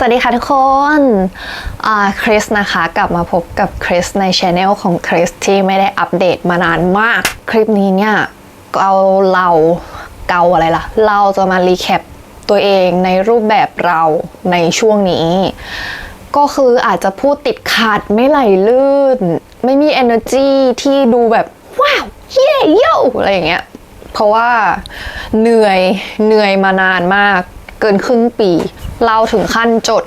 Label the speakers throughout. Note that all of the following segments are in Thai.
Speaker 1: สวัสดีค่ะทุกคนคริสนะคะกลับมาพบกับคริสในช anel ของคริสที่ไม่ได้อัปเดตมานานมาก คลิปนี้เนี่ยเอาเราเกาอะไรล่ะ เราจะมารีแคปตัวเองในรูปแบบเราในช่วงนี้ ก็คืออาจจะพูดติดขัดไม่ไหลลื่น ไม่มี energy ที่ดูแบบ ว้าว เย้โยอะไรอย่างเงี้ยเพราะว่าเหนื่อยเหนื่อยมานานมาก เกินครึ่งปี เราถึงขั้นจด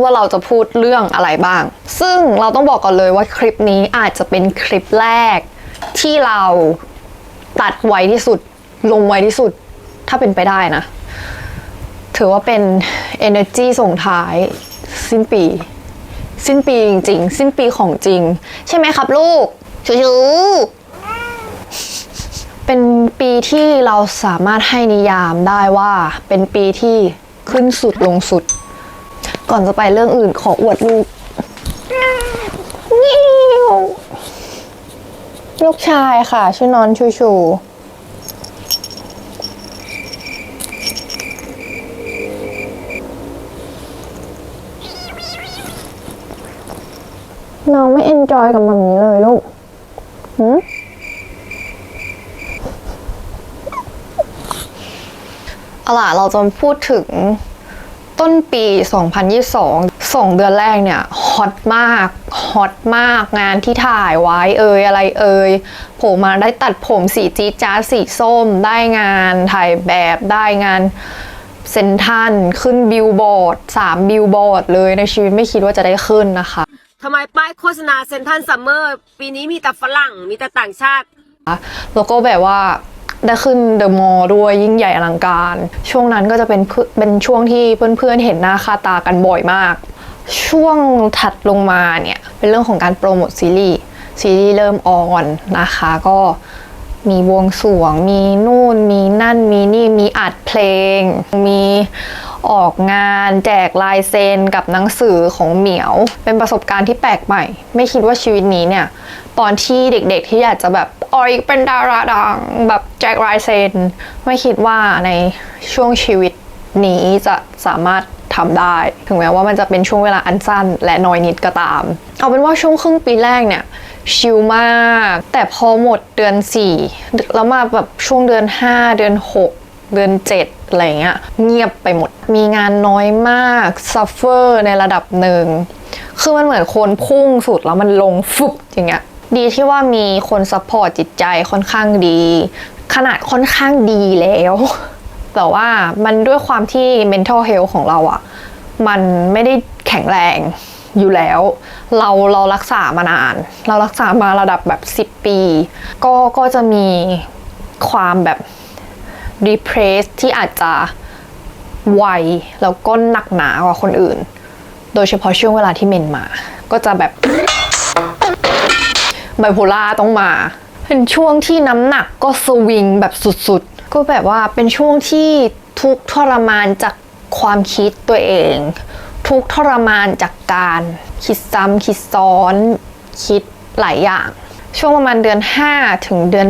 Speaker 1: ว่าเราจะพูดเรื่องอะไรบ้าง ซึ่งเราต้องบอกก่อนเลยว่าคลิปนี้อาจจะเป็นคลิปแรก ที่เราตัดไวที่สุด ลงไวที่สุด ถ้าเป็นไปได้นะ ถือว่าเป็น energy ส่งท้าย สิ้นปี สิ้นปีจริงๆ สิ้นปีของจริง ใช่ไหมครับลูก ชูๆ เป็นปีที่เราสามารถให้นิยามได้ว่าเป็นปีที่ขึ้นสุดลงสุด ก่อนจะไปเรื่องอื่นขออวดลูกนิวลูกชายค่ะ ชื่อนอนชูชู น้องไม่เอนจอยกับมันนี้เลยลูกหืม เอาล่ะเราจะพูดถึงต้นปี 2022สองเดือนแรกเนี่ยฮอตมาก ฮอตมาก งานที่ถ่ายไว้เอ่ยอะไรเอ่ยโผล่มาได้ตัดผมสีจี๊ดจ้าดสีส้ม ได้งานถ่ายแบบได้งานเซนทรันขึ้นบิลบอร์ดสามบิลบอร์ดเลยในชีวิตไม่คิดว่าจะได้ขึ้นนะคะ
Speaker 2: ทำไมป้ายโฆษณาเซนทันซัมเมอร์ปีนี้มีแต่ฝรั่งมีแต่ต่างชาติ
Speaker 1: แล้วก็แบบว่า ได้ขึ้นเดอะมอลล์ด้วยยิ่งใหญ่อลังการ ช่วงนั้นก็จะเป็นเพื่อเป็นช่วงที่เพื่อนๆเห็นหน้าค่าตากันบ่อยมาก ช่วงถัดลงมาเนี่ยเป็นเรื่องของการโปรโมทซีรีส์ซีรีส์เริ่มออนนะคะก็มีวงสวง มีนู่น มีนั่น มีนี่ มีอัดเพลง มีออกงานแจกลายเซ็นกับหนังสือของเหมียว เป็นประสบการณ์ที่แปลกใหม่ ไม่คิดว่าชีวิตนี้เนี่ย ตอนที่เด็กๆที่อยากจะแบบออยเป็นดาราดังแบบแจกลายเซนไม่คิดว่าในช่วงชีวิตนี้จะสามารถทำได้ ถึงแม้ว่ามันจะเป็นช่วงเวลาอันสั้น และน้อยนิดก็ตาม เอาเป็นว่าช่วงครึ่งปีแรกเนี่ยชิลมาก แต่พอหมดเดือน 4 แล้วมาแบบช่วงเดือน 5 เดือน 6 เดือน 7 อะไรเงี้ยเงียบไปหมด มีงานน้อยมากซัฟเฟอร์ในระดับหนึ่ง คือมันเหมือนคนพุ่งสุดแล้วมันลงฟุบอย่างเงี้ย ดีที่ว่ามีคนซัพพอร์ตจิตใจค่อนข้างดี ขนาดค่อนข้างดีแล้ว แต่ว่ามันด้วยความที่ mental health ของเราอะมันไม่ได้แข็งแรงอยู่แล้ว เราเรารักษามานาน เรารักษามาระดับแบบ 10 ปี ก็ก็จะมีความแบบ depress ที่อาจจะไวแล้วก็หนักหนากว่าคนอื่น โดยเฉพาะช่วงเวลาที่เมนมา ก็จะแบบ ไบโพล่าต้องมา เป็นช่วงที่น้ำหนักก็สวิงแบบสุดๆ ก็แบบว่าเป็นช่วงที่ทุกทรมานจากความคิดตัวเอง ทุกทรมานจากการคิดซ้ำคิดซ้อนคิดหลายอย่าง ช่วงประมาณเดือน 5 ถึงเดือน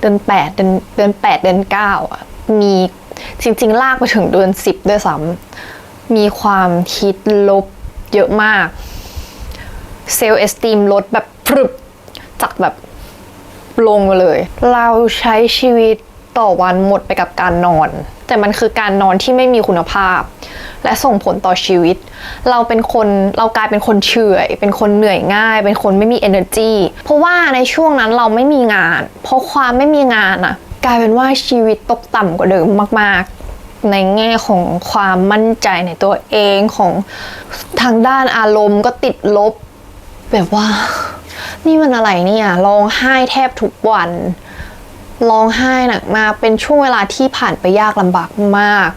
Speaker 1: เดือน8เดือนเดือน8เดือน9อะมีจริงๆ ลากไปถึงเดือน 10 ด้วยซ้ำมีความคิดลบเยอะมากเซลล์เอสตีมลดแบบ พรึบจากแบบลงมาเลย เราใช้ชีวิตต่อวันหมดไปกับการนอน แต่มันคือการนอนที่ไม่มีคุณภาพ และส่งผลต่อชีวิต เราเป็นคนเรากลายเป็นคนเฉื่อย เป็นคนเหนื่อยง่าย เป็นคนไม่มี energy เพราะว่าในช่วงนั้นเราไม่มีงาน เพราะความไม่มีงานอะกลายเป็นว่าชีวิตตกต่ำกว่าเดิมมาก ๆ ในแง่ของความมั่นใจในตัวเองของทางด้านอารมณ์ก็ติดลบ แบบว่า นี่มันอะไรเนี่ยร้องไห้แทบทุกวันร้องไห้หนักมากเป็นช่วงเวลาที่ผ่านไปยากลำบากมาก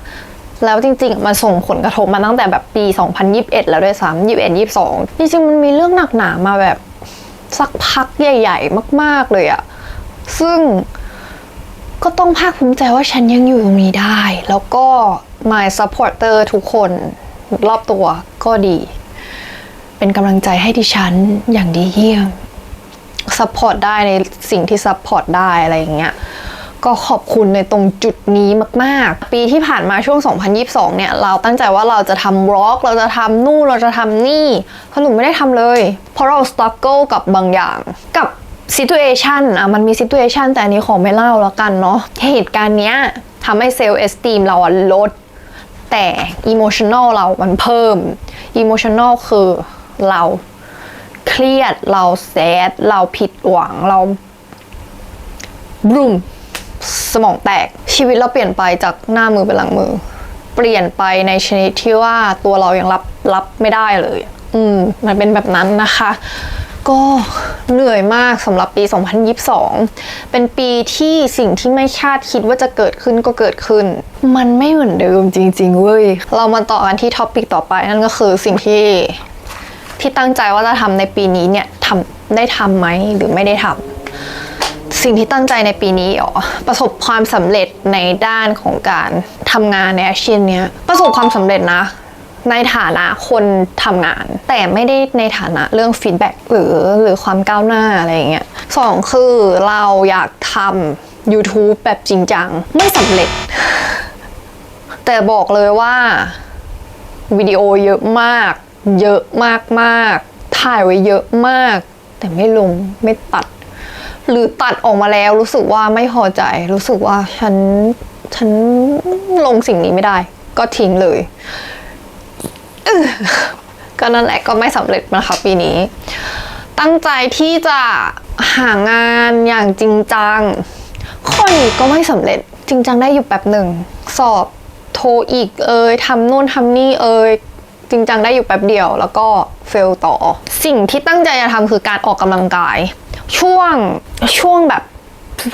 Speaker 1: แล้วจริงๆ มันส่งผลกระทบมาตั้งแต่แบบปี 2021 แล้วด้วยซ้ำ21 22 จริงๆ มันมีเรื่องหนักหนามาแบบสักพักใหญ่ ๆ มาก ๆ เลยอะ ซึ่งก็ต้องภาคภูมิใจว่าฉันยังอยู่ตรงนี้ได้ แล้วก็ my supporter ทุกคนรอบตัวก็ดี เป็นกำลังใจให้ดิฉันอย่างดีเยี่ยมซัพพอร์ตได้ในสิ่งที่ซัพพอร์ตได้อะไรอย่างเงี้ยก็ขอบคุณในตรงจุดนี้มาก ๆ ปีที่ผ่านมาช่วง 2022 เนี่ย เราตั้งใจว่าเราจะทำบล็อกเราจะทำนู่นเราจะทำนี่เพราะหนูไม่ได้ทำเลย เพราะเราสต r ั g เกิลกับบางอย่าง กับ situation อะมันมี situation แต่อันนี้ขอไม่เล่าแล้วกันเนาะเหตุการณ์เนี้ยทำให้เซลล์เอสตีมเราอะลด แต่ emotional เรามันเพิ่ม emotional คือ เราเครียดเราแซดเราผิดหวังเราบรูมสมองแตกชีวิตเราเปลี่ยนไปจากหน้ามือเป็นหลังมือ เปลี่ยนไปในชนิดที่ว่าตัวเรายังรับรับไม่ได้เลย อืม มันเป็นแบบนั้นนะคะ ก็เหนื่อยมากสำหรับปี 2022 เป็นปีที่สิ่งที่ไม่คาดคิดว่าจะเกิดขึ้นก็เกิดขึ้น มันไม่เหมือนเดิมจริง ๆ เว้ย เรามาต่อกันที่ท็อปิกต่อไปนั่นก็คือสิ่งที่ ที่ตั้งใจว่าจะทำในปีนี้เนี่ยทำได้ทำไหมหรือไม่ได้ทำสิ่งที่ตั้งใจในปีนี้อ๋อประสบความสำเร็จในด้านของการทำงานในอาชีพเนี้ยประสบความสำเร็จนะ ในฐานะคนทำงาน แต่ไม่ได้ในฐานะเรื่องฟีดแบ็กหรือหรือความก้าวหน้าอะไรอย่างเงี้ยสองคือเราอยากทำ YouTube แบบจริงจัง ไม่สำเร็จ แต่บอกเลยว่าวิดีโอเยอะมาก เยอะมากมากๆถ่ายไว้เยอะมาก แต่ไม่ลงไม่ตัด หรือตัดออกมาแล้วรู้สึกว่าไม่พอใจ รู้สึกว่าฉันฉันลงสิ่งนี้ไม่ได้ ก็ทิ้งเลยก็นั่นแหละก็ไม่สำเร็จนะคะปีนี้ ตั้งใจที่จะหางานอย่างจริงจังข้อนี้ก็ไม่สำเร็จจริงจังได้อยู่แป๊บหนึ่ง สอบโทรอีกเอยทำนู่นทำนี่เอย จริงจังได้อยู่แป๊บเดียว แล้วก็เฟลต่อ สิ่งที่ตั้งใจจะทำคือการออกกำลังกาย ช่วงช่วงแบบ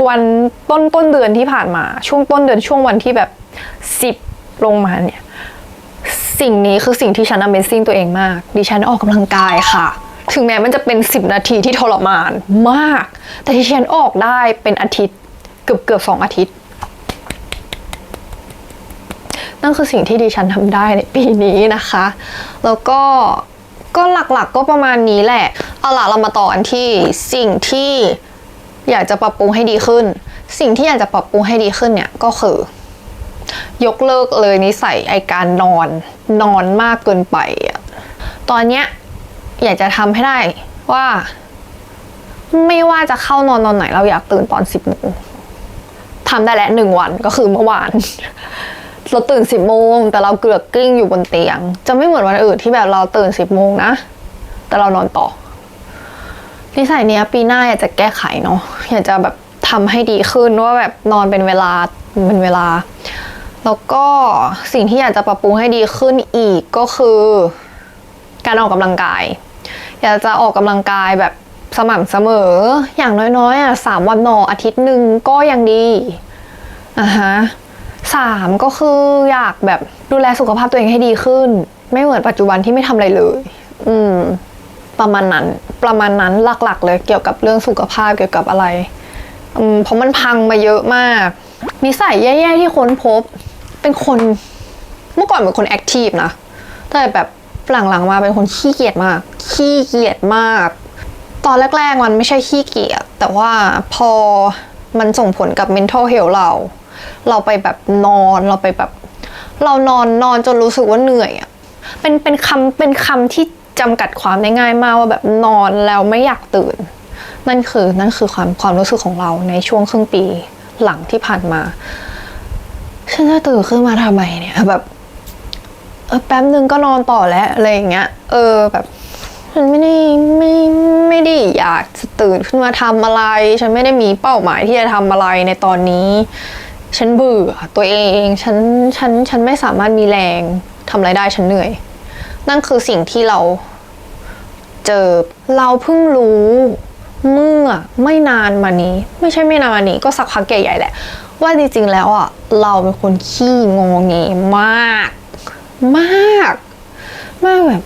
Speaker 1: วันต้นต้นเดือนที่ผ่านมา ช่วงต้นเดือนช่วงวันที่แบบสิบลงมาเนี่ย สิ่งนี้คือสิ่งที่ฉัน Amazing ตัวเองมาก ดิฉันออกกำลังกายค่ะ ถึงแม้มันจะเป็น 10 นาทีที่ทรมานมาก แต่ที่ฉันออกได้เป็นอาทิตย์ เกือบเกือบสองอาทิตย์ นั่นคือสิ่งที่ดิฉันทำได้ในปีนี้นะคะ แล้วก็ก็หลักๆก็ประมาณนี้แหละ เอาล่ะเรามาต่อกันที่สิ่งที่อยากจะปรับปรุงให้ดีขึ้น สิ่งที่อยากจะปรับปรุงให้ดีขึ้นเนี่ยก็คือ ยกเลิกเลยนิสัยไอการนอนนอนมากเกินไป ตอนเนี้ยอยากจะทำให้ได้ว่า ไม่ว่าจะเข้านอนตอนไหนเราอยากตื่นตอนสิบโมงทำได้แล้วหนึ่งวันก็คือเมื่อวาน เราตื่นสิบโมงแต่เราเกลือกกลิ้งอยู่บนเตียง จะไม่เหมือนวันอื่นที่แบบเราตื่นสิบโมงนะ แต่เรานอนต่อนิสัยเนี้ยปีหน้าอยากจะแก้ไขเนาะอยากจะแบบทำให้ดีขึ้นว่าแบบนอนเป็นเวลาเป็นเวลา แล้วก็สิ่งที่อยากจะปรับปรุงให้ดีขึ้นอีกก็คือ การออกกำลังกาย อยากจะออกกำลังกายแบบสม่ำเสมอ อย่างน้อยๆอะสามวันหนออาทิตย์หนึ่งก็ยังดีอะฮะ สามก็คืออยากแบบดูแลสุขภาพตัวเองให้ดีขึ้น ไม่เหมือนปัจจุบันที่ไม่ทำอะไรเลย อืม ประมาณนั้น ประมาณนั้นหลักๆ เลยเกี่ยวกับเรื่องสุขภาพเกี่ยวกับอะไร อืมเพราะมันพังมาเยอะมากนิสัยแย่ๆที่ค้นพบ เป็นคนเมื่อก่อนเป็นคนแอคทีฟนะแต่แบบหลังๆมาเป็นคนขี้เกียจมาก ขี้เกียจมาก ตอนแรกๆมันไม่ใช่ขี้เกียจแต่ว่าพอมันส่งผลกับ mental health เรา เราไปแบบนอนเราไปแบบ เรานอนนอนจนรู้สึกว่าเหนื่อยอะเป็นเป็นคำเป็นคำที่จำกัดความได้ง่ายมากว่าแบบนอนแล้วไม่อยากตื่น นั่นคือนั่นคือความความรู้สึกของเราในช่วงครึ่งปีหลังที่ผ่านมาฉันจะตื่นขึ้นมาทำไมเนี่ยแบบเออแป๊บนึงก็นอนต่อแล้วอะไรอย่างเงี้ย เออแบบฉันไม่ได้ไม่ไม่ได้อยากตื่นขึ้นมาทำอะไร ฉันไม่ได้มีเป้าหมายที่จะทำอะไรในตอนนี้ ฉันเบื่อตัวเอง ฉัน ฉัน ฉันไม่สามารถมีแรงทำอะไรได้ ฉันเหนื่อย นั่นคือสิ่งที่เราเจอ เราเพิ่งรู้เมื่อไม่นานมานี้ ไม่ใช่ไม่นานมานี้ ก็สักพักใหญ่ๆแหละ ว่าจริงๆแล้วอะ เราเป็นคนขี้งอแงมาก มาก มากแบบ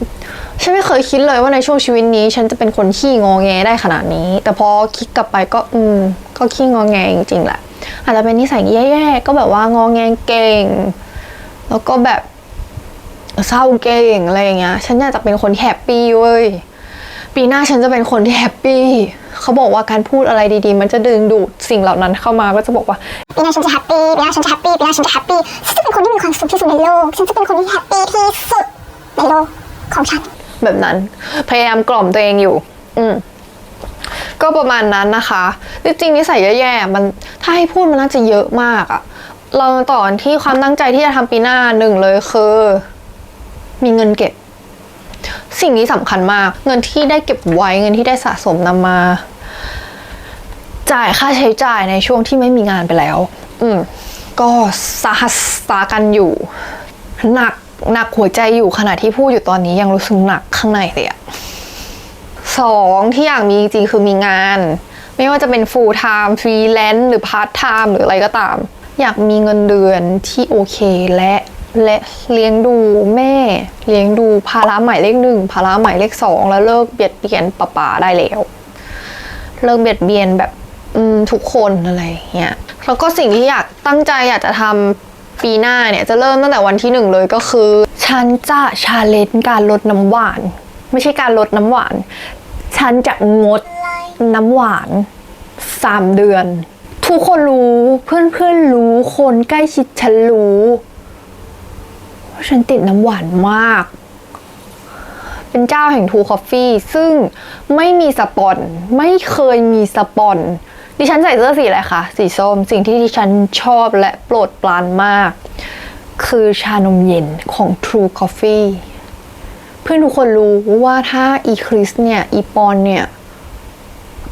Speaker 1: ฉันไม่เคยคิดเลยว่าในช่วงชีวิตนี้ ฉันจะเป็นคนขี้งอแงได้ขนาดนี้ แต่พอคิดกลับไปก็อืม ก็ขี้งอแงจริงๆแหละอาจจะเป็นนิสัยแย่ๆก็แบบว่างอแงเก่ง แล้วก็แบบเศร้าเก่งอะไรอย่างเงี้ย ฉันอยากจะเป็นคนแฮปปี้เว้ย ปีหน้าฉันจะเป็นคนที่แฮปปี้ เขาบอกว่าการพูดอะไรดีๆ มันจะดึงดูดสิ่งเหล่านั้นเข้ามาก็จะบอกว่า
Speaker 3: ปีหน้าฉันจะแฮปปี้ปีหน้าฉันจะแฮปปี้ปีหน้าฉันจะแฮปปี้ฉันจะเป็นคนที่มีความสุขที่สุดในโลก ฉันจะเป็นคนที่แฮปปี้ที่สุดในโลกของฉัน
Speaker 1: แบบนั้น พยายามกล่อมตัวเองอยู่ อืม ก็ประมาณนั้นนะคะ จริงๆนิสัยแย่ๆมันถ้าให้พูดมันน่าจะเยอะมากอะเราต่อนที่ความตั้งใจที่จะทำปีหน้าหนึ่งเลยคือ มีเงินเก็บ สิ่งนี้สำคัญมาก เงินที่ได้เก็บไว้เงินที่ได้สะสมนำมา จ่ายค่าใช้จ่ายในช่วงที่ไม่มีงานไปแล้ว อืมก็สาหัสสากันอยู่ หนักหนักหัวใจอยู่ขณะที่พูดอยู่ตอนนี้ยังรู้สึกหนักข้างในเลยอะ สองที่อยากมีจริงๆคือมีงาน ไม่ว่าจะเป็น full time freelance หรือ part time หรืออะไรก็ตาม อยากมีเงินเดือนที่โอเคและและเลี้ยงดูแม่ เลี้ยงดูภาระหมายเลขหนึ่งภาระหมายเลขสองแล้วเลิกเบียดเบียนป้าป๋าได้แล้วเลิกเบียดเบียนแบบอืมทุกคนอะไรเงี้ยแล้วก็สิ่งที่อยากตั้งใจอยากจะทำปีหน้าเนี่ยจะเริ่มตั้งแต่วันที่หนึ่งเลยก็คือ ฉันจะชาเลนจ์การลดน้ำหวาน ไม่ใช่การลดน้ำหวาน ฉันจะงดน้ำหวานสามเดือน ทุกคนรู้เพื่อนเพื่อนๆรู้คนใกล้ชิดฉันรู้ว่าฉันติดน้ำหวานมาก เป็นเจ้าแห่งทูคอฟฟี่ซึ่งไม่มีสปอนไม่เคยมีสปอนดิฉันใส่เสื้อสีอะไรคะสีส้มสิ่งที่ดิฉันชอบและโปรดปรานมาก คือชานมเย็นของ True Coffee เพื่อนทุกคนรู้ว่าถ้าอีคริสเนี่ย อีปอนเนี่ย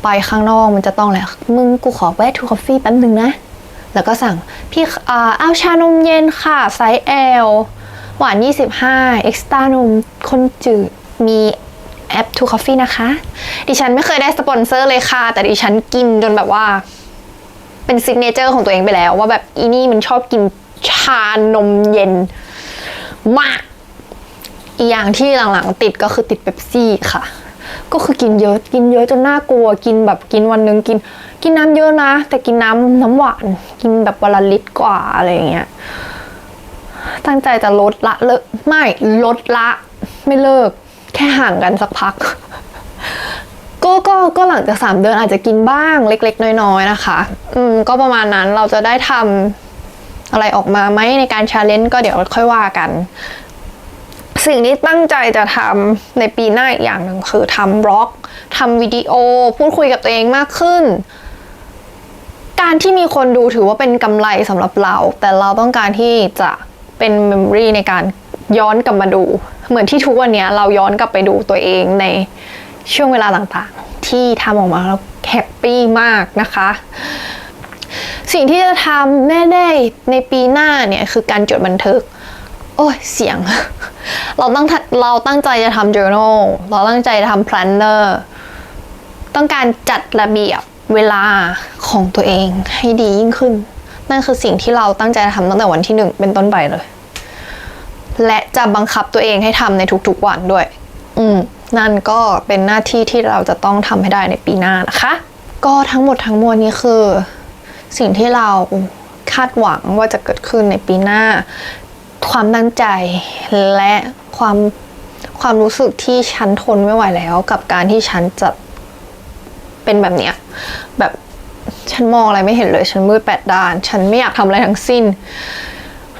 Speaker 1: ไปข้างนอกมันจะต้องแหละมึงกูขอแวะ True Coffee แป๊บนึงนะ แล้วก็สั่งพี่อ่าเอาชานมเย็นค่ะ ไซส์ L หวาน 25 เอ็กซ์ต้านมข้นจืดมีแอป True Coffee นะคะ ดิฉันไม่เคยได้สปอนเซอร์เลยค่ะ แต่ดิฉันกินจนแบบว่า เป็นซิกเนเจอร์ของตัวเองไปแล้ว ว่าแบบอีนี่มันชอบกินชานมเย็น มาก อีกอย่างที่หลังๆติดก็คือติดเบปซี่ค่ะ ก็คือกินเยอะกินเยอะจนน่ากลัวกินแบบกินวันหนึ่งกิน กินน้ำเยอะนะ แต่กินน้ำน้ำหวาน กินแบบวันละลิตรกว่าอะไรอย่างเงี้ยตั้งใจจะลดละเลิกไม่ลดละ ไม่เลิก แค่ห่างกันสักพัก ก็ก็ก็หลังจากสามเดือนอาจจะกินบ้างเล็ก ๆ น้อย ๆ นะคะ อืม ก็ประมาณนั้นเราจะได้ทำอะไรออกมาไหมในการชาเลนจ์ก็เดี๋ยวค่อยว่ากัน สิ่งที่ตั้งใจจะทำในปีหน้าอีกอย่างหนึ่งคือทำบล็อกทำวิดีโอ พูดคุยกับตัวเองมากขึ้น การที่มีคนดูถือว่าเป็นกำไรสำหรับเรา แต่เราต้องการที่จะเป็นเมมโมรีในการย้อนกลับมาดู เหมือนที่ทุกวันนี้เราย้อนกลับไปดูตัวเองในช่วงเวลาต่างๆ ที่ทำออกมาแล้วแฮปปี้มากนะคะ สิ่งที่จะทำแน่ๆในปีหน้าเนี่ยคือการจดบันทึก โอ้ยเสียง เราตั้งเราตั้งใจจะทำ journal เราตั้งใจจะทำ planner ต้องการจัดระเบียบเวลาของตัวเองให้ดียิ่งขึ้น นั่นคือสิ่งที่เราตั้งใจจะทำตั้งแต่วันที่หนึ่งเป็นต้นไปเลย และจะบังคับตัวเองให้ทำในทุกๆวันด้วย อืม นั่นก็เป็นหน้าที่ที่เราจะต้องทำให้ได้ในปีหน้านะคะ ก็ทั้งหมดทั้งมวลนี้คือ สิ่งที่เราคาดหวังว่าจะเกิดขึ้นในปีหน้า ความตั้งใจและความความรู้สึกที่ฉันทนไม่ไหวแล้ว กับการที่ฉันจะเป็นแบบเนี้ยแบบฉันมองอะไรไม่เห็นเลย ฉันมืดแปดด้าน ฉันไม่อยากทำอะไรทั้งสิ้น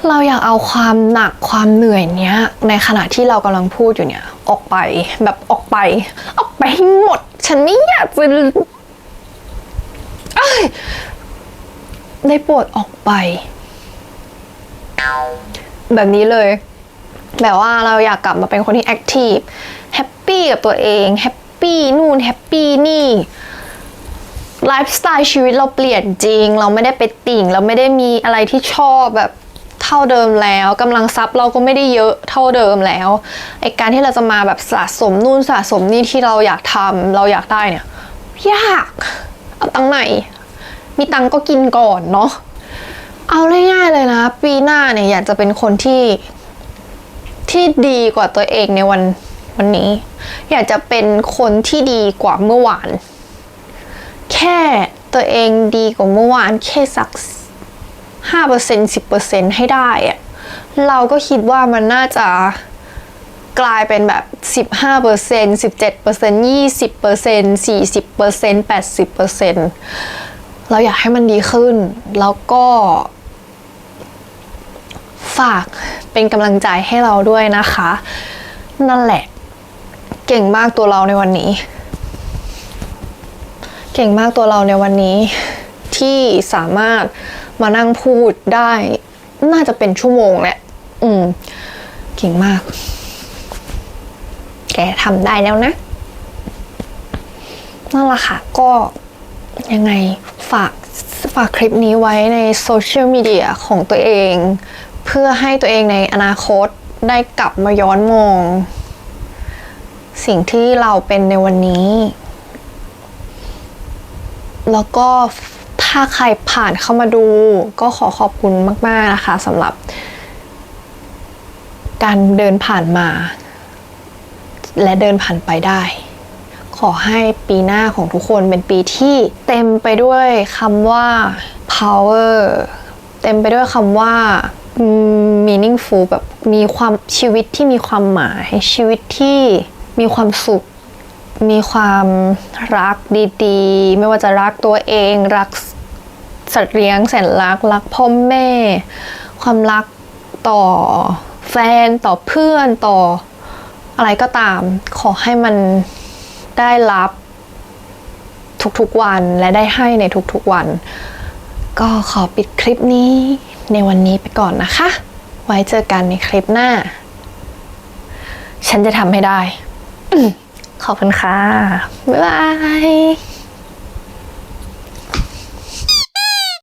Speaker 1: เราอยากเอาความหนักความเหนื่อยเนี้ย ในขณะที่เรากำลังพูดอยู่เนี่ย ออกไปแบบออกไป ออกไปให้หมด ฉันไม่อยากจะเอ้ยได้โปรดออกไป แบบนี้เลย แบบว่าเราอยากกลับมาเป็นคนที่แอคทีฟแฮปปี้กับตัวเองแฮปปี้นู่นแฮปปี้นี่ไลฟ์สไตล์ชีวิตเราเปลี่ยนจริง เราไม่ได้ไปติ่ง เราไม่ได้มีอะไรที่ชอบแบบเท่าเดิมแล้วกำลังทรัพย์เราก็ไม่ได้เยอะเท่าเดิมแล้วไอการที่เราจะมาแบบสะสมนู่นสะสมนี่ที่เราอยากทำเราอยากได้เนี่ยยากเอาตังไหนมีตังก็กินก่อนเนาะ เอาง่ายๆเลยนะ ปีหน้าเนี่ยอยากจะเป็นคนที่ที่ดีกว่าตัวเองในวันวันนี้ อยากจะเป็นคนที่ดีกว่าเมื่อวาน แค่ตัวเองดีกว่าเมื่อวานแค่สักห้าเปอร์เซ็นสิบเปอร์เซ็นให้ได้อะเราก็คิดว่ามันน่าจะกลายเป็นแบบ15% 17% 20% 40% 80%เร เราอยากให้มันดีขึ้น แล้วก็ฝากเป็นกำลังใจให้เราด้วยนะคะ นั่นแหละ เก่งมากตัวเราในวันนี้ เก่งมากตัวเราในวันนี้ ที่สามารถมานั่งพูดได้ น่าจะเป็นชั่วโมงแหละ อืม เก่งมาก แกทำได้แล้วนะ นั่นแหละค่ะ ก็ยังไง ฝากฝากคลิปนี้ไว้ในโซเชียลมีเดียของตัวเอง เพื่อให้ตัวเองในอนาคตได้กลับมาย้อนมอง สิ่งที่เราเป็นในวันนี้ แล้วก็ถ้าใครผ่านเข้ามาดู ก็ขอขอบคุณมาก ๆ นะคะสำหรับ การเดินผ่านมา และเดินผ่านไปได้ อให้ปีหน้าของทุกคนเป็นปีที่เต็มไปด้วยคำว่า power เต็มไปด้วยคำว่า meaningful แบบมีความชีวิตที่มีความหมาย ชีวิตที่มีความสุข มีความรักดีๆ ไม่ว่าจะรักตัวเอง รักสัตว์เลี้ยงแสนรัก รักพ่อแม่ ความรักต่อแฟนต่อเพื่อนต่ออะไรก็ตาม ขอให้มัน ได้รับทุกๆวันและได้ให้ในทุกๆวัน ก็ขอปิดคลิปนี้ในวันนี้ไปก่อนนะคะ ไว้เจอกันในคลิปหน้า ฉันจะทำให้ได้ ขอบคุณค่ะ บ๊ายบาย